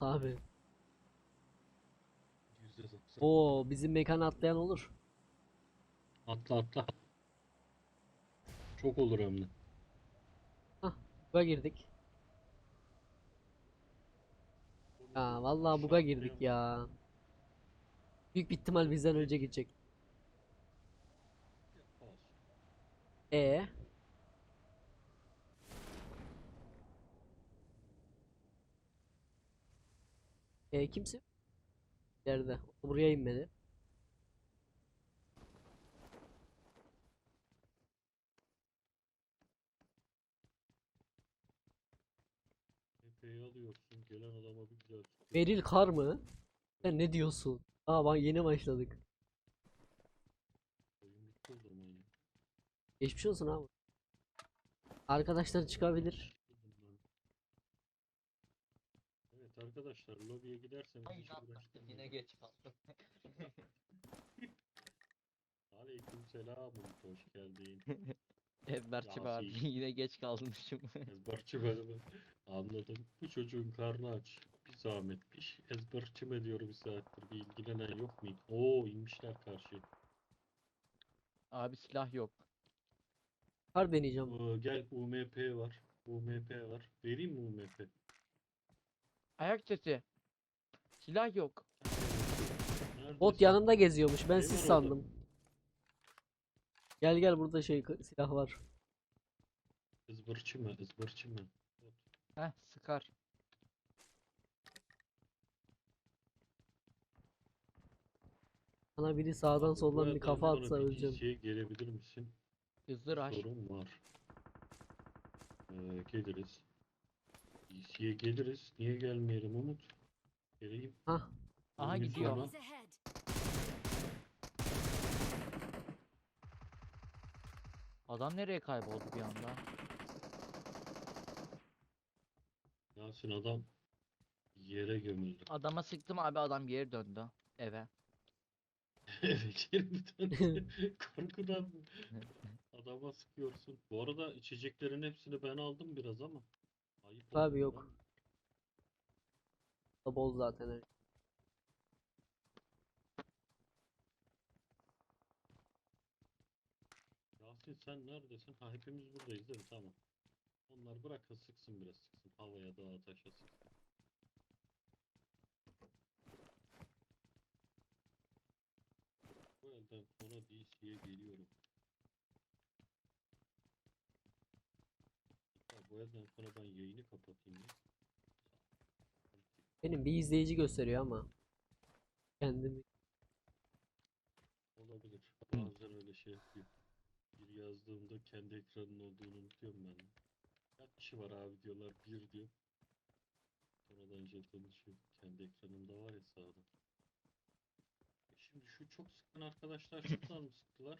Abi. %90. Oo bizim mekana atlayan olur. Atla atla. Çok olur hem de. Buga girdik. Ya vallahi buga girdik ya. Büyük bir ihtimal bizden önce gidecek. E E kimse? Nerede? O buraya inmedi. Epey alıyorsun. Gelen adama bir güzel sıkıyor. Beril kar mı? Sen ne diyorsun? Aa bak yeni başladık. Oyun bitti o zaman ya. Geçmiş olsun abi. Arkadaşlar çıkabilir. Bunlar- Evet arkadaşlar lobiye giderseniz Ay işi uğraştırmayın. yine geç kaldım. Aleyküm selam hoş geldin. Ezberçim abi Yasin. yine geç kalmışım. Ezberçim ben anladım. Bu çocuğun karnı aç. Bir zahmet bir şey ezberçim ediyor bir saattir. Bir ilgilenen yok mu? Oo inmişler karşıya. abi silah yok. Kar deneyeceğim. Oo, gel UMP var. UMP var. Vereyim mi UMP? Ayak sesi. Silah yok. Neredesin? Bot yanımda geziyormuş. Ben siz sandım. Gel gel burada şey silah var. Mi? Ezberçi mi? Bot. Heh sıkar. Bana biri sağdan soldan bir kafa atsa öleceğim. DC'ye gelebilir misin? Hızlı aç. Sorun var. Ee, geliriz. DC'ye geliriz. Niye gelmeyelim Umut? Geleyim. Hah. Aha gidiyor. sonra-. Adam nereye kayboldu bir anda? Yasin adam yere gömüldü. Adama sıktım abi adam geri döndü eve. Eve geri tane korkudan? Adama sıkıyorsun. Bu arada içeceklerin hepsini ben aldım biraz ama. Ayıp Abi yok. lan. Da Bol zaten. evet. Yasin sen neredesin? Ha hepimiz buradayız değil mi? Tamam. Onlar bırakın sıksın biraz sıksın. Havaya dağa taşa sıksın. Bu elden sonra DC'ye geliyorum. Elden sonra ben yayını kapatayım ya. Benim bir izleyici gösteriyor ama. Kendimi. Olabilir. Bazen öyle şey yapıyor. Bir yazdığımda kendi ekranın olduğunu unutuyorum ben. Kaç kişi var abi diyorlar. Bir diyor. Sonradan jeton düşüyor. Kendi ekranımda var ya sağda. E Şimdi şu çok sıkın arkadaşlar şunlar mı sıktılar?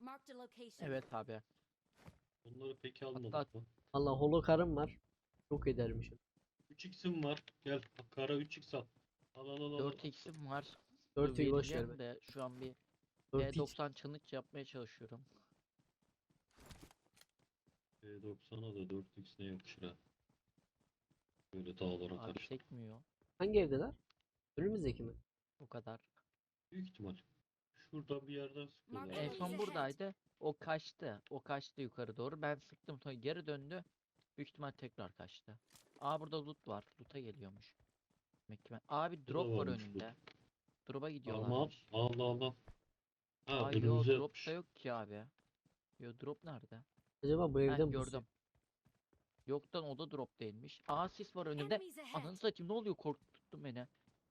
Marked a location. Evet abi. Onları pek almadık Hatta- mı? Allah holo karım var. Çok edermişim. 3x'im var. Gel kara 3x al. Al al al al. 4x'im var. 4'ü boş ver be. de şu an bir 4x. P90 challenge yapmaya çalışıyorum. E90'a da 4x ne yakışır ha. Böyle dağlara Abi karşı. sekmiyor. Hangi evdeler? Önümüzdeki mi? O kadar. Büyük ihtimal. Şuradan bir yerden sıkıyorlar. En son buradaydı. O kaçtı. O kaçtı yukarı doğru. Ben sıktım sonra geri döndü. Büyük ihtimal tekrar kaçtı. Aa burada loot var. Loot'a geliyormuş. Demek ki ben... Abi drop var varmış önünde. Drop'a Tamam. gidiyorlarmış. Allah Allah. Ha Aa yo önümüze drop da yok ki abi. Yo drop nerede? Acaba bu evde mi? gördüm. Yoktan o da drop değilmiş. Aa sis var önünde. Enemies ahead. Ananı satayım ne oluyor korkuttun beni.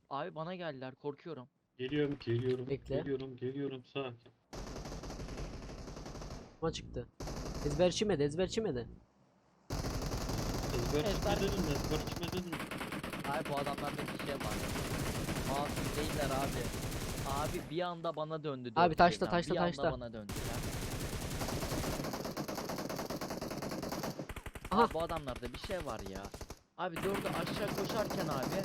Abi bana geldiler korkuyorum. Geliyorum, geliyorum, Bekle. geliyorum, geliyorum. Sakin. Ama çıktı. Ezber çimedi, ezber çimedi. Ezber Ezber- çıkma dedim, ezber çıkma dedim. Abi bu adamlarda bir şey var. Masum değiller abi. Abi bir anda bana döndü. Abi dört taşta, birden. taşta, bir anda taşta. bana döndüler. Aha. Abi bu adamlarda bir şey var ya. Abi dördü aşağı koşarken abi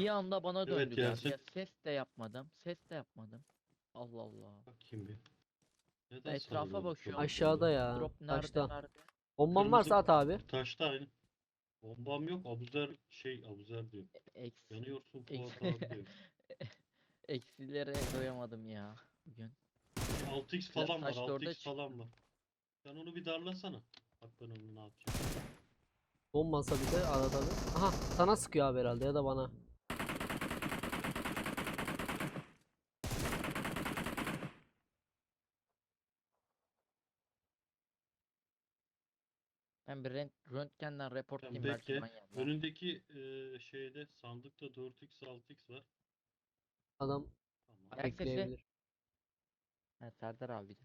bir anda bana Evet. Yasin. Ya ses de yapmadım. Ses de yapmadım. Allah Allah. Bakayım bir. Neden Etrafa bakıyorum. Aşağıda ya. Drop nerede Taşta. nerede? Bomban Kırmızı- varsa at abi. Taşta aynı. Bombam yok. Abuzer şey Abuzer diyor. Eksi, Yanıyorsun Eks- Fuat abi diyor. eksilere doyamadım ya bugün. 6x falan var. taş da orada 6x çıktı. falan var. Sen onu bir darlasana. Bak ben onu ne yapacağım. Olmasa bir de arada bir. Aha sana sıkıyor abi herhalde ya da bana. Ben bir rent, röntgenden reportlayayım Sen belki bekle. manyak. Önündeki eee, şeyde sandıkta 4x 6x var. Adam Tamam. Ayak sesi. bekleyebilir. Ha, Serdar abi de.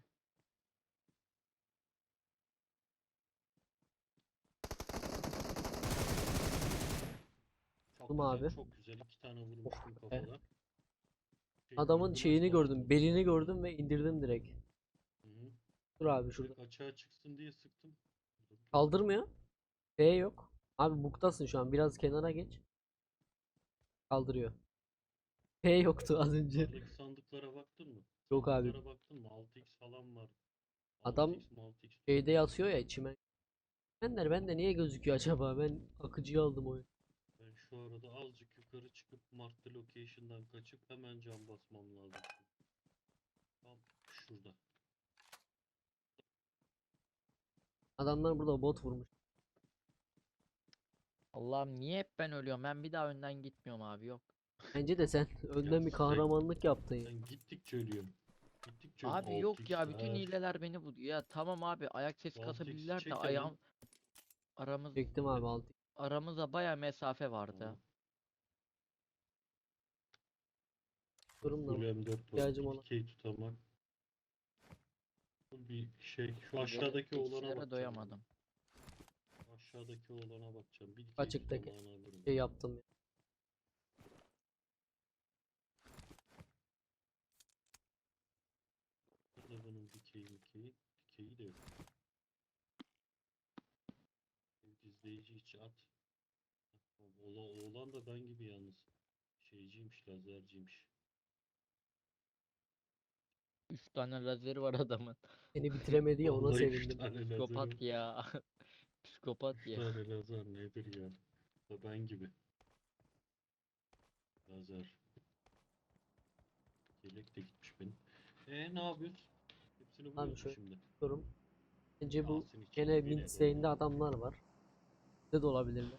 Çok Vurdum güzel, abi. Çok güzel. İki tane vurmuştum Oh kafadan. Şey, Adamın şeyini az gördüm, belini gördüm ve indirdim direkt. Hı hı. Dur abi şurada. Direkt açığa çıksın diye sıktım. Kaldırmıyor. B yok. Abi buktasın şu an. Biraz kenara geç. Kaldırıyor. P yoktu az önce. Yukarıdaki sandıklara baktın mı? Yok abi. Sandıklara baktın mı? 6x falan var. Adam 6x mi 6x? Şeyde yatıyor ya içime. Benler bende niye gözüküyor acaba? Ben akıcıyı aldım oyun. Ben şu arada azıcık yukarı çıkıp marked location'dan kaçıp hemen cam basmam lazım. Tam şurada. Adamlar burada bot vurmuş. Allah'ım niye hep ben ölüyorum? Ben bir daha önden gitmiyorum abi yok. Bence de sen önden bir kahramanlık yaptın ya. Ben gittikçe ölüyorum. Gittikçe Abi yok ya 6x, bütün ha. hileler beni buluyor. Ya tamam abi ayak sesi 6x kasabilirler de ayağım aramız Çektim abi altı. aramızda baya mesafe vardı. Durumda. Full M4 var. İhtiyacım olan. Tutamak. Full bir şey. Şu aşağıdaki eksilere bakacağım. doyamadım. Aşağıdaki oğlana bakacağım. Bir dikey Açıktaki alırım. Şey yaptım. Burada bunun dikeyi mikeyi. Dikeyi de yok. Gizleyici içi at. Ola, oğlan da ben gibi yalnız. Şeyciymiş, lazerciymiş. Üç tane lazeri var adamın. Seni bitiremedi ya ona Vallahi üç sevindim. tane lazeri Psikopat var. ya. Psikopat ya. tane lazer nedir ya? Da ben gibi. Lazer. Yelek de gitmiş benim. Eee ne yapıyoruz? Hepsini Abi vuruyoruz şöyle- şimdi. Durum. Bence bu içeri, gene bile midlane'de de. adamlar var. Bizde de olabilirler.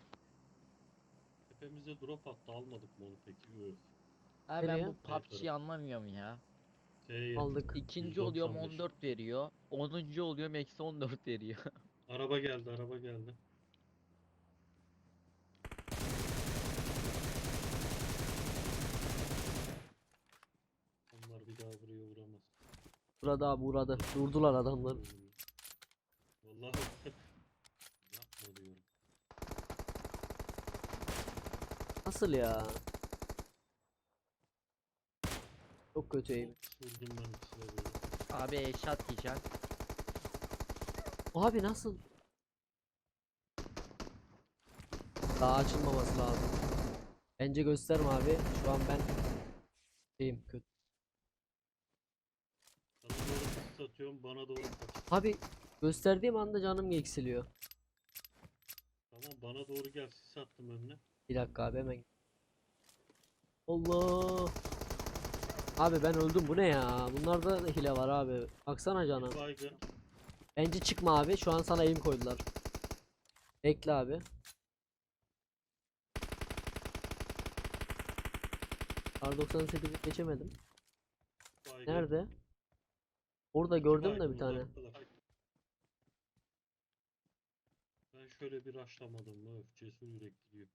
Tepemize drop attı almadık mı onu peki? Öf. Abi ben Nereye? bu PUBG'yi anlamıyorum ya. T'ye Aldık. İkinci oluyorum 195. 14 veriyor. 10. oluyorum eksi 14 veriyor. Araba geldi, araba geldi. Onlar bir daha buraya vuramaz. Burada abi uğradı. Durdular adamlar. Vallahi yapma diyorum. Nasıl ya? Çok kötü eğim. Vurdum ben ikisine böyle. Abi eşat diyeceğim. Abi nasıl? Daha açılmaması lazım. Bence gösterme abi. Şu an ben şeyim kötü. Sana doğru sis atıyorum, bana doğru kaç. Abi gösterdiğim anda canım eksiliyor. Tamam bana doğru gel sis attım önüne. Bir dakika abi hemen. Allah. Abi ben öldüm bu ne ya? Bunlarda da hile var abi. Baksana canım. Baygın. Bence çıkma abi. Şu an sana aim koydular. Bekle abi. R98'i geçemedim. baygın. Nerede? Orada gördüm de bir tane. Ben şöyle bir raşlamadım mı? Cesur yürekli diyor.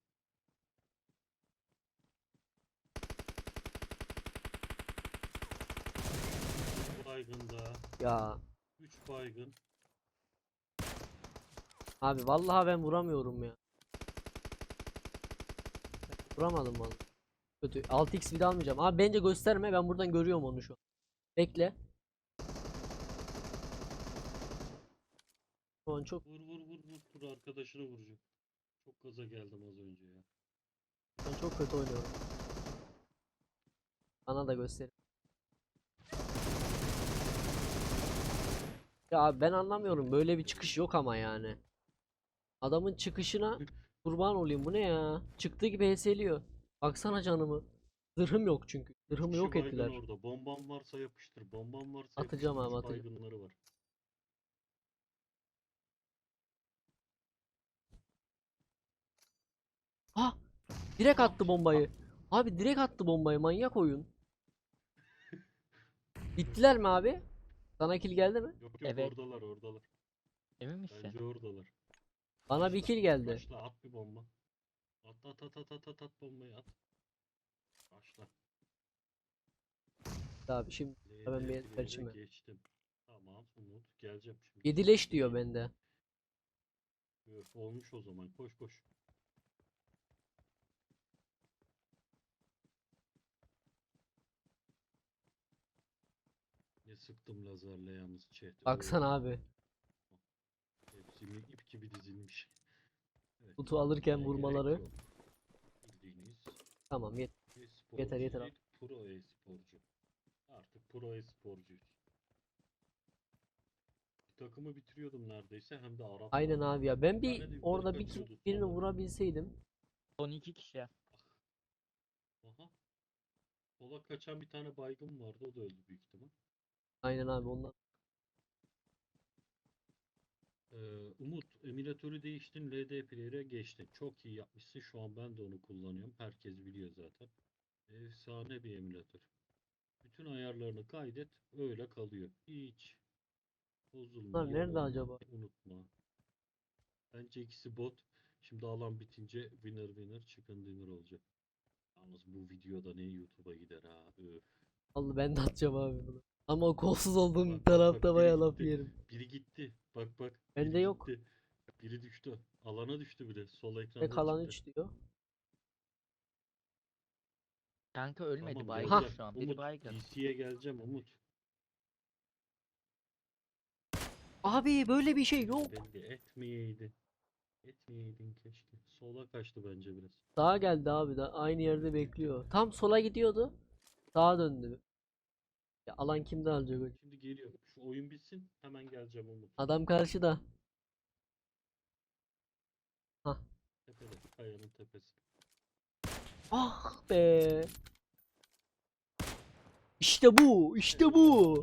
Bir Baygın daha. Ya 3 baygın. abi vallahi ben vuramıyorum ya. Vuramadım vallahi. Kötü. 6x bir de almayacağım. Abi bence gösterme. Ben buradan görüyorum onu şu an. Bekle. Şu an çok Vur vur vur vur. Dur arkadaşını vuracağım. Çok gaza geldim az önce ya. ben çok kötü oynuyorum. Bana da göster. Ya abi ben anlamıyorum. Böyle bir çıkış yok ama yani. Adamın çıkışına Kurban olayım bu ne ya? Çıktığı gibi HS'liyor. Baksana canımı. Zırhım yok çünkü. Zırhımı yok baygın ettiler. orada. Bomban varsa yapıştır. Bomban varsa Atacağım yapıştır. abi, atacağım. baygınları var. Ha! Direkt attı bombayı. Abi direkt attı bombayı. Manyak oyun. Bittiler mi abi? Sana kill geldi mi? Yok yok Evet. oradalar oradalar. Emin misin? Bence oradalar. Bana bir kill geldi. Başla at bir bomba. At at at at at at at bombayı at. Başla. Abi şimdi Hemen bir LD1'e elperçim mi? geçtim. Tamam Umut geleceğim şimdi. 7 leş diyor bende. Öf, olmuş o zaman koş koş. Sıktım lazerle yalnız chat. Baksana abi. Hepsi mi ip gibi dizilmiş. Evet, Kutu alırken vurmaları. Bildiğiniz Tamam yet. e-sporcu Yeter, yeter değil, Pro e-sporcu. Artık pro e-sporcuyuz. Bir takımı bitiriyordum neredeyse hem de Arap. Aynen abi ya. Ben bir yukarı orada bir birini sonra. vurabilseydim. Son iki kişi. Aha. Sola kaçan bir tane baygın vardı o da öldü büyük ihtimal. Aynen abi ondan. Ee, Umut, emülatörü değiştin, LD Player'e geçtin. Çok iyi yapmışsın. Şu an ben de onu kullanıyorum. Herkes biliyor zaten. Efsane bir emülatör. Bütün ayarlarını kaydet, öyle kalıyor. Hiç bozulma, Bunlar nerede yalanma, acaba? Unutma. Bence ikisi bot. Şimdi alan bitince winner winner chicken dinner olacak. Yalnız bu videoda ne YouTube'a gider ha. Öf. Vallahi ben de atacağım abi bunu. Ama o kolsuz olduğum Bak, tarafta bak, bayağı biri laf gitti. yerim. Biri gitti. Bak bak. Bende biri yok. gitti. Biri düştü. Alana düştü bile. Sol Ve ekranda kalan çıktı. 3 diyor. Kanka ölmedi Tamam, baygın geleceğim. şu an. Biri Umut, baygın. DC'ye geleceğim Umut. Abi böyle bir şey yok. Belli etmeyeydin. Etmeyeydin keşke. Sola kaçtı bence biraz. Sağa geldi abi da aynı yerde bekliyor. Tam sola gidiyordu. Sağa döndü. Ya alan kimde alacak hocam? Şimdi geliyor. Şu oyun bitsin. Hemen geleceğim Umut. Adam karşıda. Tepede. Kayanın tepesi. Ah be. İşte bu, işte bu.